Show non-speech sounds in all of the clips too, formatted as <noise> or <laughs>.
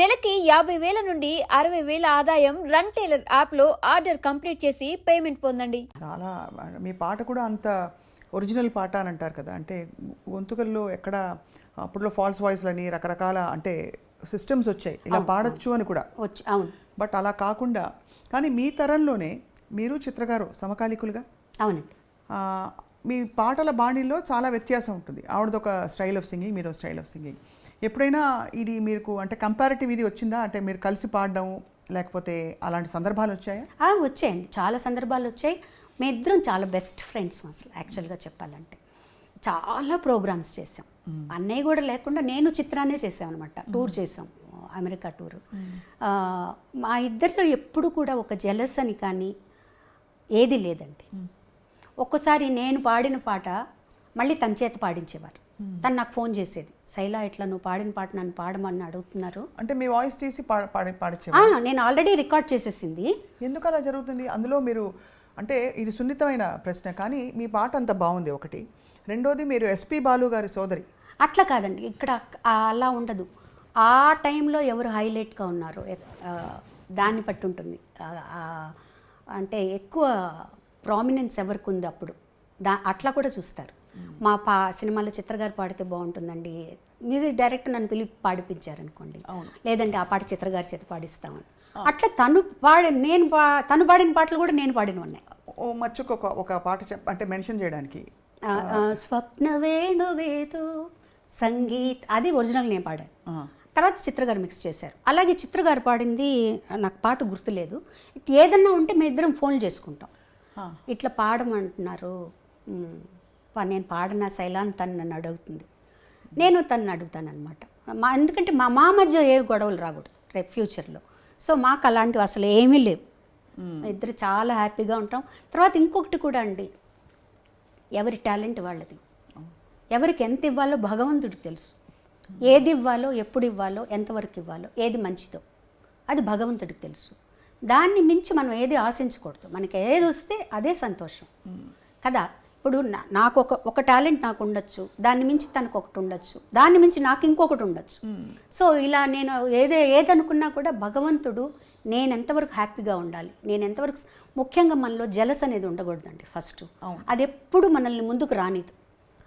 నెలకి యాభై వేల నుండి అరవై వేల ఆదాయం రన్ టైలర్ యాప్లో ఆర్డర్ కంప్లీట్ చేసి పేమెంట్ పొందండి. చాలా మీ పాట కూడా అంత ఒరిజినల్ పాట అని అంటారు కదా అంటే గొంతుకల్లో ఎక్కడ అప్పట్లో ఫాల్స్ వాయిస్లని రకరకాల అంటే సిస్టమ్స్ వచ్చాయి. ఇలా పాడొచ్చు అని కూడా. వచ్చి అవును. బట్ అలా కాకుండా కానీ మీ తరంలోనే మీరు చిత్రగారు సమకాలీకులుగా? అవునండి. మీ పాటల బాణీలో చాలా వ్యత్యాసం ఉంటుంది. ఆవిడదొక స్టైల్ ఆఫ్ సింగింగ్ మీరు స్టైల్ ఆఫ్ సింగింగ్. ఎప్పుడైనా ఇది మీకు అంటే కంపారిటివ్ ఇది వచ్చిందా? అంటే మీరు కలిసి పాడడం లేకపోతే అలాంటి సందర్భాలు వచ్చాయా? వచ్చాయండి. చాలా సందర్భాలు వచ్చాయి. మీ ఇద్దరం చాలా బెస్ట్ ఫ్రెండ్స్ అసలు యాక్చువల్గా చెప్పాలంటే. చాలా ప్రోగ్రామ్స్ చేసాం అన్నయ్య కూడా లేకుండా నేను చిత్రాన్నే చేసాం అనమాట టూర్ చేసాం అమెరికా టూర్ మా ఇద్దరిలో ఎప్పుడు కూడా ఒక జెలస్ అని కానీ ఏది లేదండి. ఒక్కసారి నేను పాడిన పాట మళ్ళీ తన చేత పాడించేవారు. తను నాకు ఫోన్ చేసేది. శైలా ఇట్లా నువ్వు పాడిన పాట నన్ను పాడమని అడుగుతున్నారు. అంటే మీ వాయిస్ తీసి పాడ నేను ఆల్రెడీ రికార్డ్ చేసేసింది. ఎందుకు అలా జరుగుతుంది? అందులో మీరు అంటే ఇది సున్నితమైన ప్రశ్న కానీ మీ పాట అంత బాగుంది ఒకటి. రెండోది మీరు ఎస్పి బాలు గారి సోదరి. అట్లా కాదండి. ఇక్కడ అలా ఉండదు. ఆ టైంలో ఎవరు హైలైట్గా ఉన్నారు దాన్ని బట్టి ఉంటుంది. అంటే ఎక్కువ ప్రామినెన్స్ ఎవరికి ఉంది అప్పుడు? దా అట్లా కూడా చూస్తారు. మా పా సినిమాలో చిత్రగారు పాడితే బాగుంటుందండి. మ్యూజిక్ డైరెక్టర్ నన్ను పిలిపి పాడిపించారనుకోండి. లేదంటే ఆ పాట చిత్రగారి చేత పాడిస్తామని. అట్లా తను పాడి నేను పా తను పాడిన పాటలు కూడా నేను పాడిన ఉన్నాయి ఓ మచ్చుకు ఒక ఒక పాట అంటే మెన్షన్ చేయడానికి. స్వప్న వేణువేదో సంగీత్ అది ఒరిజినల్ నేను పాడాను. తర్వాత చిత్రగారు మిక్స్ చేశారు. అలాగే చిత్రగారు పాడింది నాకు పాట గుర్తులేదు. ఏదన్నా ఉంటే మేము ఇద్దరం ఫోన్ చేసుకుంటాం. ఇట్లా పాడమంటున్నారు. నేను పాడిన శైలాన్ని తను నన్ను అడుగుతుంది. నేను తను అడుగుతాను అనమాట మా ఎందుకంటే మా మా మధ్య ఏ గొడవలు రాకూడదు రేపు ఫ్యూచర్లో. సో మాకు అలాంటివి అసలు ఏమీ లేవు. ఇద్దరు చాలా హ్యాపీగా ఉంటాం. తర్వాత ఇంకొకటి కూడా అండి. ఎవరి టాలెంట్ వాళ్ళది. ఎవరికి ఎంత ఇవ్వాలో భగవంతుడికి తెలుసు. ఏది ఇవ్వాలో ఎప్పుడు ఇవ్వాలో ఎంతవరకు ఇవ్వాలో ఏది మంచిదో అది భగవంతుడికి తెలుసు. దాన్ని మించి మనం ఏది ఆశించకూడదు. మనకి ఏది వస్తే అదే సంతోషం. కదా? ఇప్పుడు నాకు ఒక ఒక టాలెంట్ నాకు ఉండొచ్చు దాన్ని మించి తనకు ఒకటి ఉండొచ్చు దాన్ని మించి నాకు ఇంకొకటి ఉండొచ్చు సో ఇలా నేను ఏదే ఏదనుకున్నా కూడా భగవంతుడు నేను ఎంతవరకు హ్యాపీగా ఉండాలి నేను ఎంతవరకు ముఖ్యంగా మనలో జలస్ అనేది ఉండకూడదండి ఫస్ట్. అది ఎప్పుడు మనల్ని ముందుకు రానిదు.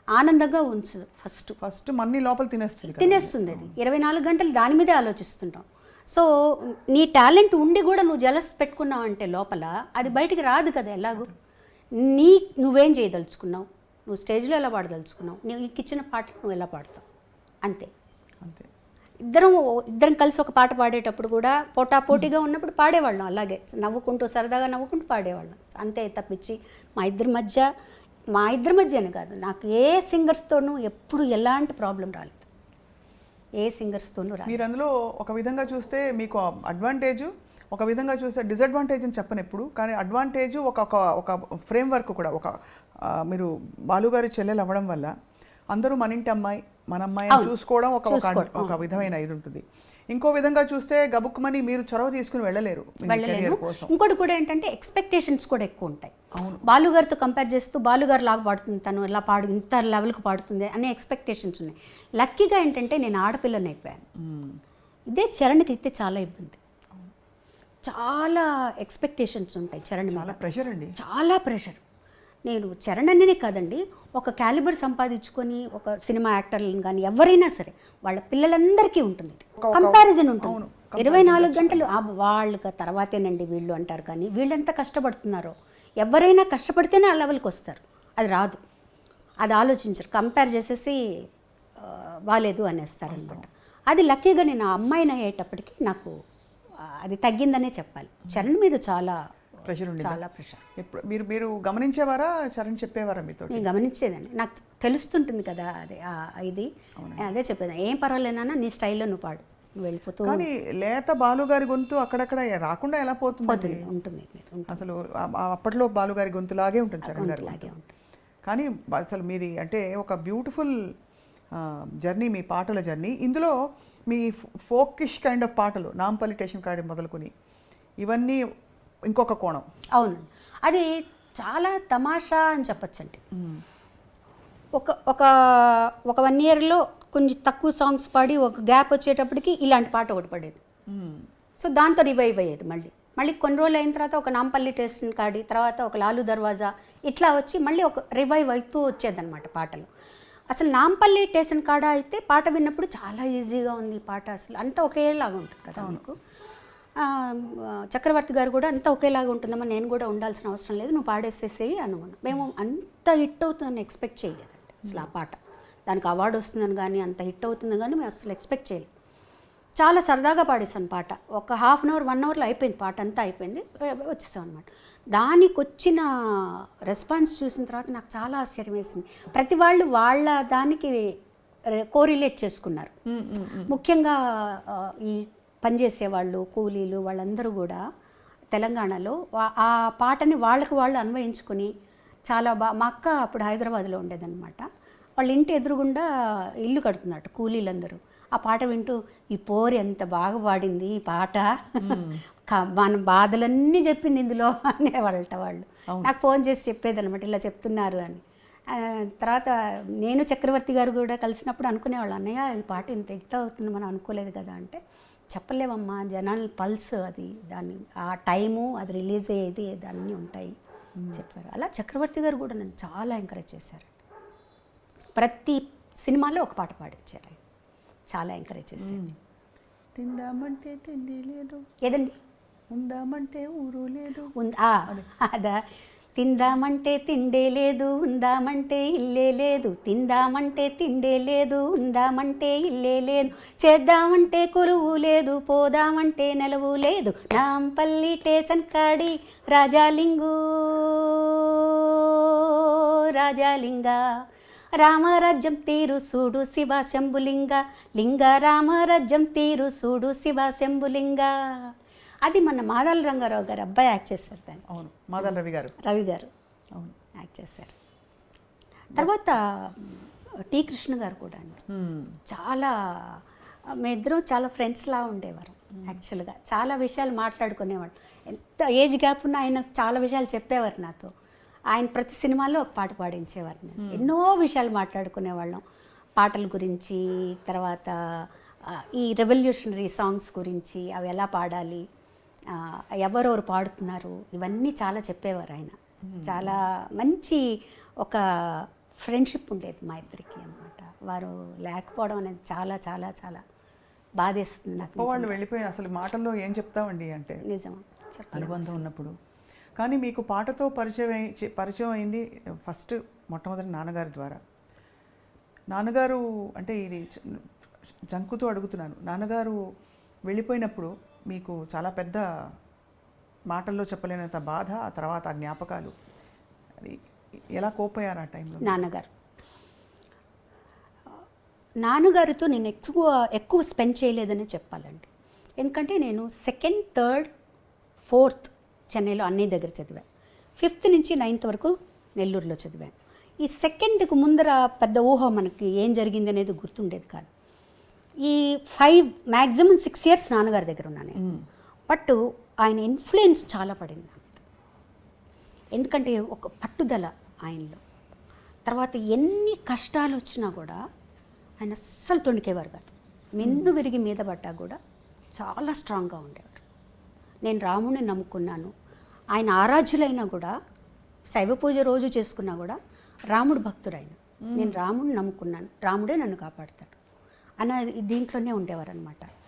ఆనందంగా ఉంచదు ఫస్ట్. ఫస్ట్ మన్ని లోపల తినేస్తుంది. తినేస్తుంది అది. ఇరవై నాలుగు గంటలు దాని మీదే ఆలోచిస్తుంటాం. సో నీ టాలెంట్ ఉండి కూడా నువ్వు జలస్ పెట్టుకున్నావు అంటే లోపల అది బయటికి రాదు కదా ఎలాగూ. నీ నువ్వేం చేయదలుచుకున్నావు? నువ్వు స్టేజ్లో ఎలా పాడదలుచుకున్నావు? నీకు ఇచ్చిన పాట నువ్వు ఎలా పాడతావు? అంతే. అంతే. ఇద్దరం ఇద్దరం కలిసి ఒక పాట పాడేటప్పుడు కూడా పోటా పోటీగా ఉన్నప్పుడు పాడేవాళ్ళం. అలాగే నవ్వుకుంటూ సరదాగా నవ్వుకుంటూ పాడేవాళ్ళం. అంతే తప్పించి మా ఇద్దరి మధ్య మా ఇద్దరి మధ్యనే కాదు నాకు ఏ సింగర్స్తోనూ ఎప్పుడు ఎలాంటి ప్రాబ్లం రాలేదు. ఏ సింగర్స్తోనూ రాలేదు. మీరు అందులో ఒక విధంగా చూస్తే మీకు అడ్వాంటేజ్ ఒక విధంగా చూస్తే డిసడ్వాంటేజ్ అని చెప్పను ఎప్పుడు కానీ అడ్వాంటేజ్ ఒక ఒక ఒక ఫ్రేమ్ వర్క్ కూడా ఒక మీరు బాలుగారి చెల్లెలు అవ్వడం వల్ల అందరూ మన ఇంటి అమ్మాయి మన అమ్మాయి చూసుకోవడం ఒక ఒక- ఒక విధమైన ఇది ఉంటుంది. ఇంకో విధంగా చూస్తే గబుక్కుమని మీరు చొరవ తీసుకుని వెళ్ళలేరు ఇంకోటి కూడా ఏంటంటే ఎక్స్పెక్టేషన్స్ కూడా ఎక్కువ ఉంటాయి. బాలుగారితో కంపేర్ చేస్తూ బాలుగారు లాగా పాడుతుంది తను ఇలా పాడు ఇంత లెవెల్కి పాడుతుంది అనే ఎక్స్పెక్టేషన్స్ ఉన్నాయి. లక్కీగా ఏంటంటే నేను ఆడపిల్లని అయిపోయాను. ఇదే చరణ్కి అయితే చాలా ఇబ్బంది. చాలా ఎక్స్పెక్టేషన్స్ ఉంటాయి చరణ్ చాలా ప్రెషర్ అండి. చాలా ప్రెషర్ నేను చరణ్ అన్ననే కాదండి ఒక క్యాలిబర్ సంపాదించుకొని ఒక సినిమా యాక్టర్లను కానీ ఎవరైనా సరే వాళ్ళ పిల్లలందరికీ ఉంటుంది కంపారిజన్ ఉంటుంది. ఇరవై నాలుగు గంటలు వాళ్ళకి తర్వాతేనండి వీళ్ళు అంటారు కానీ వీళ్ళు ఎంత కష్టపడుతున్నారో ఎవరైనా కష్టపడితేనే ఆ లెవెల్కి వస్తారు. అది రాదు. అది ఆలోచించరు. కంపేర్ చేసేసి ఆ, బాలేదు అనేస్తారు అనమాట అది లక్కీగా నేను ఆ అమ్మాయిని అయ్యేటప్పటికి నాకు అది తగ్గిందనే చెప్పాలి. చరణ్ మీద చాలా ప్రెషర్ చాలా ప్రెషర్ మీరు మీరు గమనించేవారా? చరణ్ చెప్పేవారా మీతో నేను గమనించేదాన్ని. నాకు తెలుస్తుంటుంది కదా అది ఇది. అదే చెప్పేది ఏం పర్వాలేనా నీ స్టైల్లో నువ్వు పాడు. నువ్వు వెళ్ళిపోతూ కానీ లేత బాలుగారి గొంతు అక్కడక్కడ రాకుండా ఎలా పోతుంది? ఉంటుంది. అసలు అప్పట్లో బాలుగారి గొంతులాగే ఉంటుంది చరణ్ గారి గొంతు. ఉంటుంది. కానీ అసలు మీది అంటే ఒక బ్యూటిఫుల్ జర్నీ మీ పాటల జర్నీ. ఇందులో మీ ఫోకిష్ కైండ్ ఆఫ్ పాటలు నాంపల్లి టేషన్ కాడి మొదలుకొని ఇవన్నీ ఇంకొక కోణం. అవును. అది చాలా తమాషా అని చెప్పచ్చండి. ఒక ఒక ఒక వన్ ఇయర్లో కొంచెం తక్కువ సాంగ్స్ పాడి ఒక గ్యాప్ వచ్చేటప్పటికి ఇలాంటి పాట ఒకటి పడేది. సో దాంతో రివైవ్ అయ్యేది మళ్ళీ. మళ్ళీ కొన్ని రోజులు అయిన తర్వాత ఒక నాంపల్లి టేస్ట్ కాడి తర్వాత ఒక లాలు దర్వాజా ఇట్లా వచ్చి మళ్ళీ ఒక రివైవ్ అవుతూ వచ్చేదన్నమాట పాటలు. అసలు నాంపల్లి స్టేషన్ కాడ అయితే పాట విన్నప్పుడు చాలా ఈజీగా ఉంది ఈ పాట అసలు. అంతా ఒకేలాగా ఉంటుంది కదా మీకు? ఆ, చక్రవర్తి గారు కూడా అంతా ఒకేలాగా ఉంటుందమ్మా నేను కూడా ఉండాల్సిన అవసరం లేదు నువ్వు పాడేసేసేయి అనుకున్నాం. మేము అంత హిట్ అవుతుందని ఎక్స్పెక్ట్ చేయలేదండి అసలు ఆ పాట. దానికి అవార్డు వస్తుందని కానీ అంత హిట్ అవుతుందని కానీ మేము అసలు ఎక్స్పెక్ట్ చేయలేదు చాలా సరదాగా పాడేశాను పాట. ఒక హాఫ్ అన్ అవర్ వన్ అవర్లో అయిపోయింది పాట అంతా అయిపోయింది వచ్చేసాం అనమాట దానికి వచ్చిన రెస్పాన్స్ చూసిన తర్వాత నాకు చాలా ఆశ్చర్యం వేసింది ప్రతి వాళ్ళు వాళ్ళ దానికి కోరిలేట్ చేసుకున్నారు. ముఖ్యంగా ఈ పనిచేసే వాళ్ళు కూలీలు వాళ్ళందరూ కూడా తెలంగాణలో ఆ పాటని వాళ్ళకి వాళ్ళు అన్వయించుకొని చాలా బా మా అక్క అప్పుడు హైదరాబాద్లో ఉండేదన్నమాట. వాళ్ళ ఇంటి ఎదురుగుండా ఇల్లు కడుతున్నట్టు కూలీలందరూ. ఆ పాట వింటూ ఈ పోరి ఎంత బాగా పాడింది ఈ పాట. <laughs> మన బాధలన్నీ చెప్పింది ఇందులో <laughs> అనేవాళ్ళట వాళ్ళు. నాకు ఫోన్ చేసి చెప్పేదన్నమాట ఇలా చెప్తున్నారు అని. తర్వాత నేను చక్రవర్తి గారు కూడా కలిసినప్పుడు అనుకునేవాళ్ళు అన్నయ్య ఈ పాట ఇంత హిట్ అవుతుంది మనం అనుకోలేదు కదా అంటే చెప్పలేమమ్మా జనాల పల్స్ అది దాని ఆ టైము అది రిలీజ్ అయ్యేది దాన్ని ఉంటాయి చెప్పారు. అలా చక్రవర్తి గారు కూడా నన్ను చాలా ఎంకరేజ్ చేశారు. ప్రతి సినిమాలో ఒక పాట పాడించారు ఆయన. చాలా ఎంకరేజ్ చేశారు తిందామంటే తిండి లేదు. ఏదండి? ఉందామంటే ఊరు లేదు. ఉందా అదా. తిందామంటే తిండే లేదు ఉందామంటే ఇల్లే లేదు. తిందామంటే తిండే లేదు ఉందామంటే ఇల్లే లేదు. చేద్దామంటే కొలువు లేదు పోదామంటే నెలవు లేదు. నాంపల్లి స్టేషన్ కాడి రాజాలింగు రాజాలింగ. రామరాజ్యం తీరు సూడు శివ శంభులింగ. లింగ రామరాజ్యం తీరు సూడు శివ శంభులింగ. అది మన మాదాల రంగారావు గారు అబ్బాయి యాక్ట్ చేశారు దాన్ని. అవును మాదల్ రవి గారు. రవి గారు అవును. యాక్ట్ చేశారు. తర్వాత టి కృష్ణ గారు కూడా అండి. చాలా మేమిద్దరం చాలా ఫ్రెండ్స్లా ఉండేవారు యాక్చువల్గా చాలా విషయాలు మాట్లాడుకునేవాడు ఎంత ఏజ్ గ్యాప్ ఉన్నా ఆయన చాలా విషయాలు చెప్పేవారు నాతో. ఆయన ప్రతి సినిమాలో ఒక పాట పాడించేవారు నేను ఎన్నో విషయాలు మాట్లాడుకునేవాళ్ళం. పాటల గురించి తర్వాత ఈ రెవల్యూషనరీ సాంగ్స్ గురించి అవి ఎలా పాడాలి ఎవరెవరు పాడుతున్నారు ఇవన్నీ చాలా చెప్పేవారు ఆయన. చాలా మంచి ఒక ఫ్రెండ్షిప్ ఉండేది మా ఇద్దరికి అనమాట వారు లేకపోవడం అనేది చాలా చాలా చాలా బాధేస్తుంది నాకు వాళ్ళు వెళ్ళిపోయిన అసలు మాటల్లో ఏం చెప్తామండి అంటే నిజం. అనుబంధం ఉన్నప్పుడు. కానీ మీకు పాటతో పరిచయం పరిచయం అయింది ఫస్ట్ మొట్టమొదటి నాన్నగారి ద్వారా. నాన్నగారు అంటే ఇది జంకుతో అడుగుతున్నాను. నాన్నగారు వెళ్ళిపోయినప్పుడు మీకు చాలా పెద్ద మాటల్లో చెప్పలేనంత బాధ ఆ తర్వాత ఆ జ్ఞాపకాలు. అది ఎలా కోపోయారు ఆ టైంలో? నాన్నగారు. నాన్నగారితో నేను ఎక్కువ ఎక్కువ స్పెండ్ చేయలేదని చెప్పాలండి. ఎందుకంటే నేను సెకండ్ థర్డ్ ఫోర్త్ చెన్నైలో అన్నయ్య దగ్గర చదివాను. ఫిఫ్త్ నుంచి నైన్త్ వరకు నెల్లూరులో చదివాను. ఈ సెకండ్కి ముందర పెద్ద ఊహ మనకి ఏం జరిగింది అనేది గుర్తుండేది కాదు. ఈ ఫైవ్ మ్యాక్సిమం సిక్స్ ఇయర్స్ నాన్నగారి దగ్గర ఉన్నాను నేను. బట్ ఆయన ఇన్ఫ్లుయెన్స్ చాలా పడింది. ఎందుకంటే ఒక పట్టుదల ఆయనలో. తర్వాత ఎన్ని కష్టాలు వచ్చినా కూడా ఆయన అస్సలు తొణికేవారు కాదు. మెన్ను విరిగి మీద పడ్డా కూడా చాలా స్ట్రాంగ్గా ఉండేవారు. నేను రాముడిని నమ్ముకున్నాను. ఆయన ఆరాధ్యులైనా కూడా శైవ పూజ రోజు చేసుకున్నా కూడా రాముడు భక్తుడైన నేను రాముడిని నమ్ముకున్నాను. రాముడే నన్ను కాపాడతాడు. అన్న దీంట్లోనే ఉండేవారు అనమాట